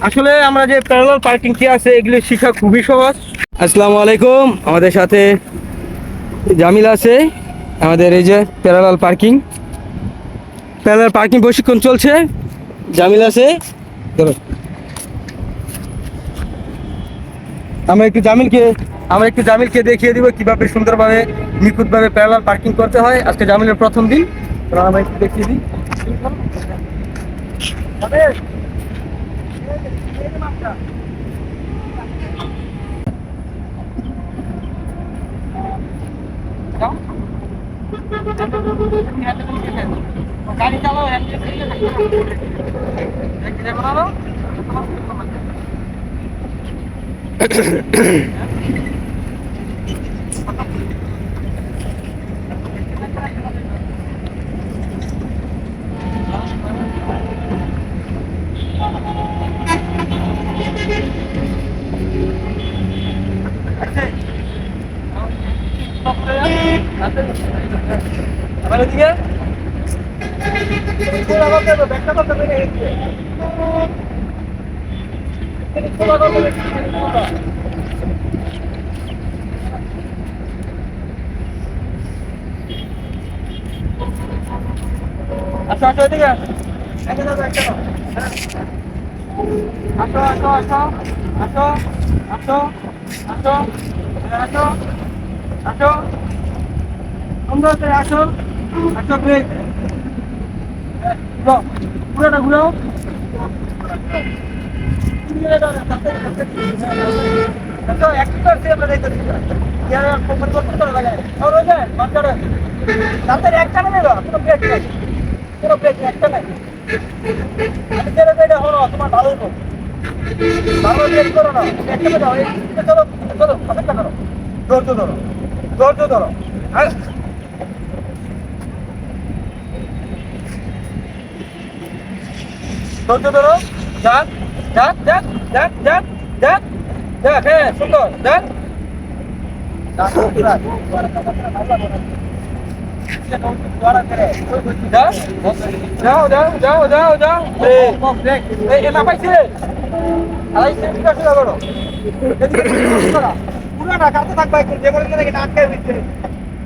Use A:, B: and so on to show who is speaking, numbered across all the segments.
A: আসলে আমরা যে প্যারালাল পার্কিং কি আছে, এগুলো শেখা খুবই সহজ। আসসালামু আলাইকুম। আমাদের সাথে জামিল আছে। আমাদের এই যে প্যারালাল পার্কিং প্যারালাল পার্কিং প্রশিক্ষণ চলছে। জামিল আছে। ধরো। আমরা একটু জামিলকে, আমরা একটু জামিলকে দেখিয়ে দিব কীভাবে সুন্দরভাবে, নিখুঁতভাবে প্যারালাল পার্কিং করতে হয়। আজকে জামিলের প্রথম দিন। আমরা একটু দেখিয়ে দিই। গাড়ি চালাও আবার এদিকে খোলা করতে হবে ব্যাগটা করতে হবে এদিকে খোলা করতে হবে খোলা আসো আসো, এদিকে এদিকে দাও আসো আসো আসো আসো আসো আসো আসো আসো। পনেরোতে একশো একশো ব্রেক পুরোটা ঘুরাও। ধৈর্য ধরো ধৈর্য ধরো। হ্যাঁ? ধৈর্য ধরো। যাক যাক যাক যাক যাক যাক যাক হ্যাঁ সুন্দর, যাক।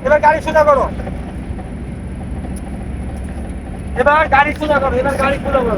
A: এবার গাড়ি সোজা করো। এবার গাড়ি সোজা করো, এবার গাড়ি সোজা করো।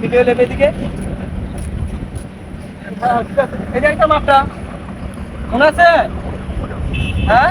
A: ভিডিও লেভে দিকে এটা একটা মাপটা মনে আছে হ্যাঁ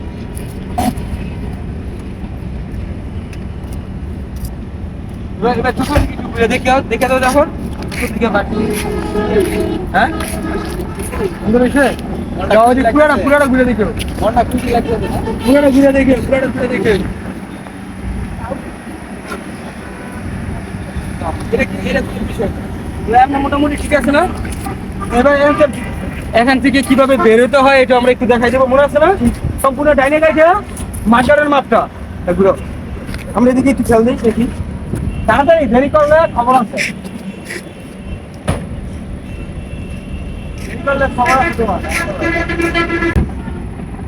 A: এবার এবার চোখের দিকে একটু ঘুরে দেখে দেখে দাও দেখো চোখের দিকে বাকি। হ্যাঁ? সুন্দর হয়েছে যাও ওদিকে পুরাটা পুরাটা ঘুরে দেখো মনটা খুশি লাগছে। পুরাটা ঘুরে দেখে পুরাটা ঘুরে দেখে এটা কি এটা কি বিষয়? মোটামুটি ঠিক আছে না? এবার এখান থেকে- এখান থেকে কীভাবে বেরোতে হয় এটা আমরা একটু দেখাই দেবো। মনে আছে না? সম্পূর্ণ ডাইনে গাইছে মাস্টারের মাপটা। এগুলো আমরা এদিকে একটু খেয়াল দিই দেখি। তাড়াতাড়ি দেরি করলে খবর আছে।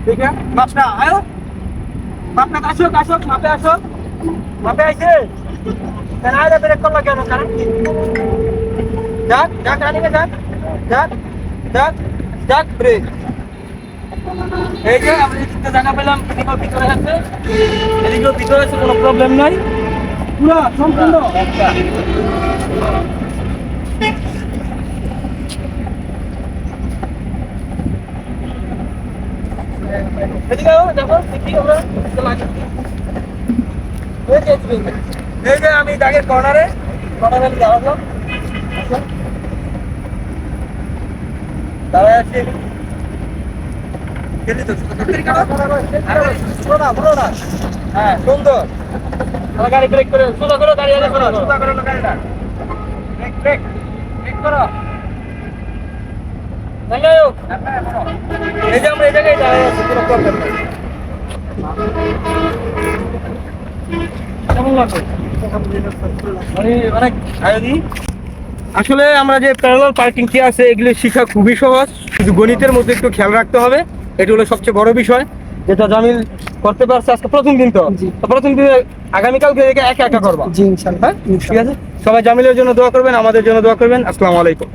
A: ঠিক আছে? মাপটা আয়ো আইছে। এই যে, আমরা এদিকে জায়গা পেলাম ভিতরে আছে। ভিতরে আছে, কোনো প্রবলেম নাই। পুরো সম্পূর্ণ। আমি দাগের কর্নারে কর্নারে দাঁড়ালাম। দাঁড়ায় আছি গেলি তো আরে, পুরো না, পুরো না। হ্যাঁ সুন্দর। গাড়ি ব্রেক করে সোজা করো দাঁড়িয়ে করো। সোজা করো গাড়িটা ব্রেক ব্রেক ব্রেক করো। এই যে আমরা এই জায়গায় দাঁড়িয়ে আছি কোনো প্রবলেম নেই। কেমন লাগল? মানে অনেক আয়োজি আসলে আমরা যে প্যারালাল পার্কিং কি আছে এগুলো শেখা খুবই সহজ। শুধু গণিতের মধ্যে একটু খেয়াল রাখতে হবে। এটা হলো সবচেয়ে বড় বিষয়। যেটা জামিল করতে পারছে আজকে প্রথম দিন তো। প্রথম দিন আগামীকালকে একা একা করবা।
B: জি ইনশাল্লাহ।
A: হ্যাঁ ঠিক আছে? সবাই জামিলের জন্য দোয়া করবেন আমাদের জন্য দোয়া করবেন। আসসালামু আলাইকুম।